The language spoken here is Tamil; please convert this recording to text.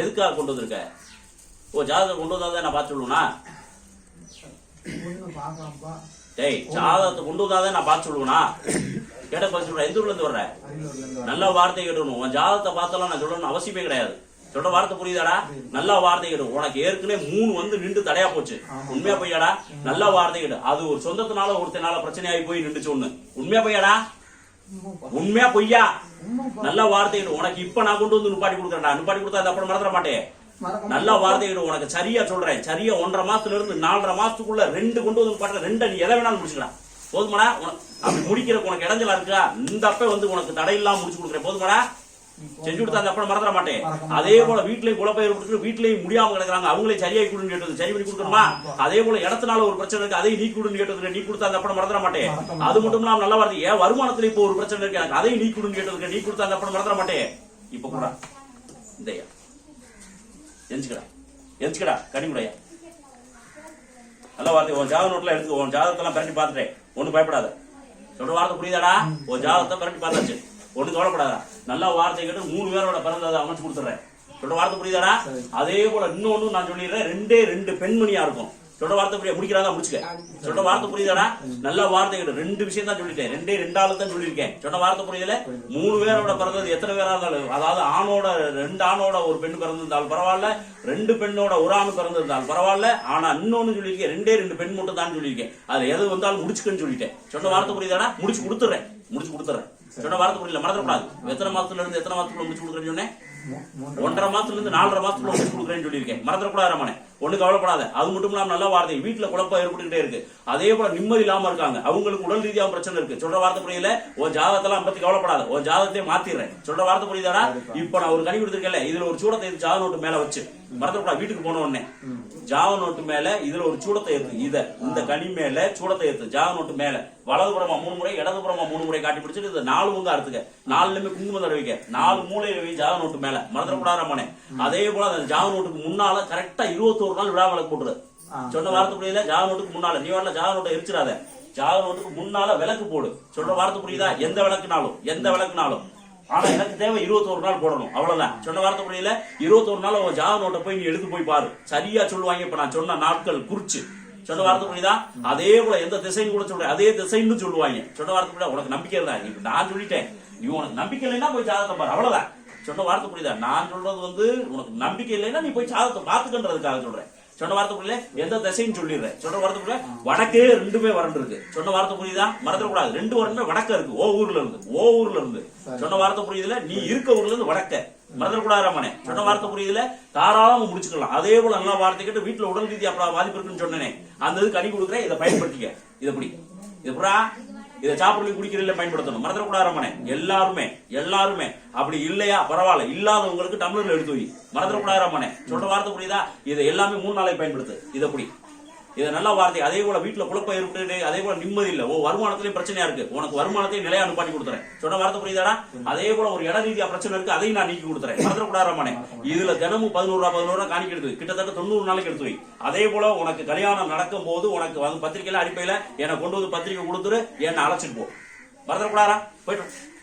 எதுக்காக கொண்டு வந்திருக்க? ஓ ஜாதகம் கொண்டு வந்தாதான் நான் பார்த்து சொல்லுவேனா டேய் ஜாதகத்தை கொண்டு வந்தாதான் நான் பார்த்து சொல்லுவேனா கேட்ட பதில் சொல்றேன் எந்த ஊர்ல இருந்து வர்ற நல்ல வார்த்தை கேட்கணும் உன் ஜாதகத்தை பார்த்தாலும் நான் சொல்லணும்னு அவசியமே கிடையாது. சொல்ற வார்த்தை புரியுதாடா? நல்ல வார்த்தை கேடு உனக்கு ஏற்கனவே மூணு வந்து நின்று தடையா போச்சு. உண்மையா பொய்யாடா? நல்ல வார்த்தை கேடு அது ஒரு சொந்தத்தினால ஒருத்தனால பிரச்சனையாகி போய் நின்றுச்சு ஒண்ணு. உண்மையா உண்மைப்பா. உண்மையா பொய்யா. நல்ல வார்த்தை கேடு உனக்கு இப்ப நான் கொண்டு வந்து நிப்பாட்டி கொடுக்குறேன்டா நிப்பாட்டி கொடுத்தா அது அப்புறம் மறந்துட மாட்டேன். நல்ல வார்த்தை கேடு உனக்கு சரியா சொல்றேன். சரியா ஒன்றரை மாசத்துல இருந்து நாலரை மாசத்துக்குள்ள ரெண்டு கொண்டு வந்து பாட்டு ரெண்டை நீ எதை வேணாலும் முடிச்சுக்கலாம். போதுமாடா. அப்படி முடிக்கிறதுக்கு உனக்கு இடைஞ்சலா இருக்கா? இந்த அப்ப வந்து உனக்கு தடை இல்லாம முடிச்சு கொடுக்குறேன். போதுமாடா. செஞ்சு கொடுத்தா அந்த அப்ப மறந்துட மாட்டேன். அதே போல வீட்லயும் குலப்பயிர் கொடுத்து வீட்லயும் முடியாம கிடக்குறாங்க. அவங்களே சரியாய் கொடுன்னு கேட்டது. சரி பண்ணி கொடுக்கணுமா? அதே போல இடத்தினால ஒரு பிரச்சனை இருக்கு. அதையும் நீ கொடுன்னு கேட்டதுக்கு நீ கொடுத்தா அந்த அப்ப மறந்துட மாட்டேன். அது மட்டும் இல்லாம நல்ல வார்த்தை ஏன் வருமானத்துல இப்போ ஒரு பிரச்சனை இருக்கு? எனக்கு அதையும் நீ கொடுன்னு கேட்டதுக்கு நீ கொடுத்தா அந்த அப்ப மறந்துட மாட்டேன். இப்ப கூட. இதையா எஞ்சுக்கடா எஞ்சுக்கடா கனிமுடையா நல்ல வார்த்தை உன் ஜாதக நோட்ல எடுத்துக்கோ உன் ஜாதகத்தெல்லாம் பிரட்டி பார்த்துட்டேன். ஒன்றும் பயப்படாத. சொல்ற வார்த்தை புரியுதாடா? உன் ஜாதகத்தை பிரட்டி பார்த்தாச்சு. ஒன்றும் கவலைப்படாதா. நல்ல வார்த்தை கேட்டு மூணு பேரோட பிறந்ததை அமைச்சு கொடுத்துறேன். சொல்ற வார்த்தை புரியுதாடா? அதே போல இன்னொன்னு நான் சொல்லிடுறேன். ரெண்டே ரெண்டு பெண்மணியா இருக்கும். சொல்ற வார்த்தை புரிய முடிக்கிறாங்க முடிச்சுக்க. சொல்ற வார்த்தை புரியுதாடா? நல்ல வார்த்தை கேட்டு ரெண்டு விஷயம் தான் சொல்லிட்டேன் ரெண்டே ரெண்டு ஆளு தான் சொல்லியிருக்கேன். சொன்ன வார்த்தை புரியுதுல மூணு பேரோட பிறந்தது எத்தனை பேரா இருந்தாலும் அதாவது ஆணோட ரெண்டு ஆணோட ஒரு பெண் பிறந்திருந்தாலும் பரவாயில்ல ரெண்டு பெண்ணோட ஒரு ஆண் பிறந்திருந்தாலும் பரவாயில்ல ஆனா இன்னொன்னு சொல்லியிருக்கேன். ரெண்டே ரெண்டு பெண் மட்டும் தான் சொல்லியிருக்கேன். அதுல எது வந்தாலும் முடிச்சுக்கன்னு சொல்லிட்டேன். சொன்ன வார்த்தை புரியுதாடா? முடிச்சு கொடுத்துறேன். முடிச்சு கொடுத்துறேன். சொன்ன வார்த்தை புரியல. மறந்துடக்கூடாது. எத்தனை மாசத்துல இருந்து எத்தனை மாசத்துக்குள்ள முடிச்சு கொடுக்குறேன்னு சொன்னேன். ஒன்றரை மாசத்துல இருந்து நாலரை மாசத்துக்குள்ள முடிச்சு கொடுக்குறேன்னு சொல்லியிருக்கேன். மறந்துடக்கூடாது ரமணே. ஒண்ணு கவலைப்படாத. அது மட்டும் இல்லாம நல்ல வார்த்தை. வீட்டுல குழப்பம் ஏற்பட்டுக்கிட்டே இருக்கு. அதே போல நிம்மதி இல்லாம இருக்காங்க. அவங்களுக்கு உடல் ரீதியாக பிரச்சனை இருக்கு. சொல்ற வார்த்தை புரியல? உன் ஜாதகத்தெல்லாம் பத்தி கவலைப்படாத. உன் ஜாதகத்தை மாத்திடுறேன். சொல்ற வார்த்தை புரியுதாடா? இப்ப நான் ஒரு கனி கொடுத்துருக்கேன்ல. இதுல ஒரு சூடத்தை ஜாத நோட்டு மேல வச்சு. மறந்துடக்கூடாது. வீட்டுக்கு போன உடனே. ஜாவ நோட்டு மேல இதுல ஒரு சூடத்தை ஏத்து இத இந்த கனி மேல சூடத்தை ஏத்து ஜாவ நோட்டு மேல. வலதுபுறமா மூணு முறை இடதுபுறமா மூணு முறை காட்டி பிடிச்சிட்டு இது நாலு முங்க அறுத்துக்க நாலுலயுமே குங்குமம் தடவிக்க. நாலு மூலையில ஜாவ நோட்டு மேல மறந்துடக்கூடாது ரமணே. அதே போல அந்த ஜாவ நோட்டுக்கு முன்னால கரெக்டா இருபத்தோரு நாள் விழா விளக்கு போட்டுரு. சொன்ன வார்த்தை புரியுதுல ஜாவ நோட்டுக்கு முன்னால. நீ வரல ஜாவ நோட்டை எரிச்சிடாத. ஜாவ நோட்டுக்கு முன்னால விளக்கு போடு. சொல்ற வார்த்தை புரியுதா? எந்த விளக்குனாலும் எந்த விளக்குனாலும். ஆனா எனக்கு தேவை இருபத்தோரு நாள் போடணும். அவ்வளவுதான். சொன்ன வார்த்தை புரியல இருபத்தோரு நாள் உன் ஜாத நோட்டை போய் நீ எடுத்து போய் பாரு. சரியா சொல்லுவாங்க. இப்ப நான் சொன்ன நாட்கள் குறிச்சு. சொன்ன வார்த்தை புரியுதா? அதே போல எந்த திசைன்னு கூட சொல்றேன் அதே திசைன்னு சொல்லுவாங்க. சொன்ன வார்த்தை புரியுதா? உனக்கு நம்பிக்கை நீ நான் சொல்லிட்டேன். நீ உனக்கு நம்பிக்கை இல்லைன்னா போய் ஜாதகத்தை பாரு. அவ்வளவுதான். சொன்ன வார்த்தை புரியுதா? நான் சொல்றது வந்து உனக்கு நம்பிக்கை இல்லைன்னா நீ போய் ஜாதகத்தை பாத்துக்கன்றதுக்காக சொல்றேன். சொன்ன வார்த்தை புரியல? எந்த திசைன்னு சொல்லிடுறேன். சொன்ன வார்த்தை புரியல? வடக்கே ரெண்டுமே வரண்டு இருக்கு. சொன்ன வார்த்தை புரியுதா? மறந்துடக்கூடாது ரெண்டு வரணுமே வடக்க இருக்கு. ஓ ஊர்ல இருந்து. ஓ ஊர்ல இருந்து. சொன்ன வார்த்தை புரியுதுல? நீ இருக்க ஊர்ல இருந்து வடக்க. மறந்துடக்கூடாது ரமணே. சொன்ன வார்த்தை புரியுதுல? தாராளமா முடிச்சுக்கலாம். அதே போல நல்ல வார்த்தை கேட்டு வீட்டுல உடல் ரீதியா அப்படி பாதிப்பு இருக்குன்னு சொன்னேனே. அந்த இது கனி கொடுக்குறேன். இதை பயன்படுத்திக்க. இதை புடி. இது புறா. இதை சாப்பிடல குடிக்கிறதுல பயன்படுத்தணும். மறந்துடக்கூடாது ரமணே. எல்லாருமே எல்லாருமே. அப்படி இல்லையா? பரவாயில்ல. இல்லாதவங்களுக்கு டம்ளர்ல எடுத்து வை. மறந்துடக்கூடாது ரமணே. சொல்ற வார்த்தை புரியுதா? இதை எல்லாமே மூணு நாளை பயன்படுத்து. இதை புடி இது நல்ல வார்த்தை. அதே போல வீட்டுல குழப்பம் ஏற்பட்டு அதே போல நிம்மதி இல்ல. ஓ வருமானத்திலயும் பிரச்சனையா இருக்கு. உனக்கு வருமானத்தையும் நிலையா அனுப்பாட்டி கொடுத்துறேன். சொன்ன வார்த்தை புரியுதாடா? அதே போல ஒரு இட ரீதியா பிரச்சனை இருக்கு அதையும் நான் நீக்கி கொடுத்துறேன். மறந்துடக்கூடாது ரமணே. இதுல தினமும் பதினோரு ரூபா பதினோரு ரூபா காணிக்க எடுத்து கிட்டத்தட்ட தொண்ணூறு நாளைக்கு எடுத்து வை. அதே போல உனக்கு கல்யாணம் நடக்கும் போது உனக்கு வந்து பத்திரிகையில அடிப்பையில என்னை கொண்டு வந்து பத்திரிக்கை கொடுத்துரு என்னை அழைச்சிட்டு போ. மறந்துடக்கூடாதா போயிட்டு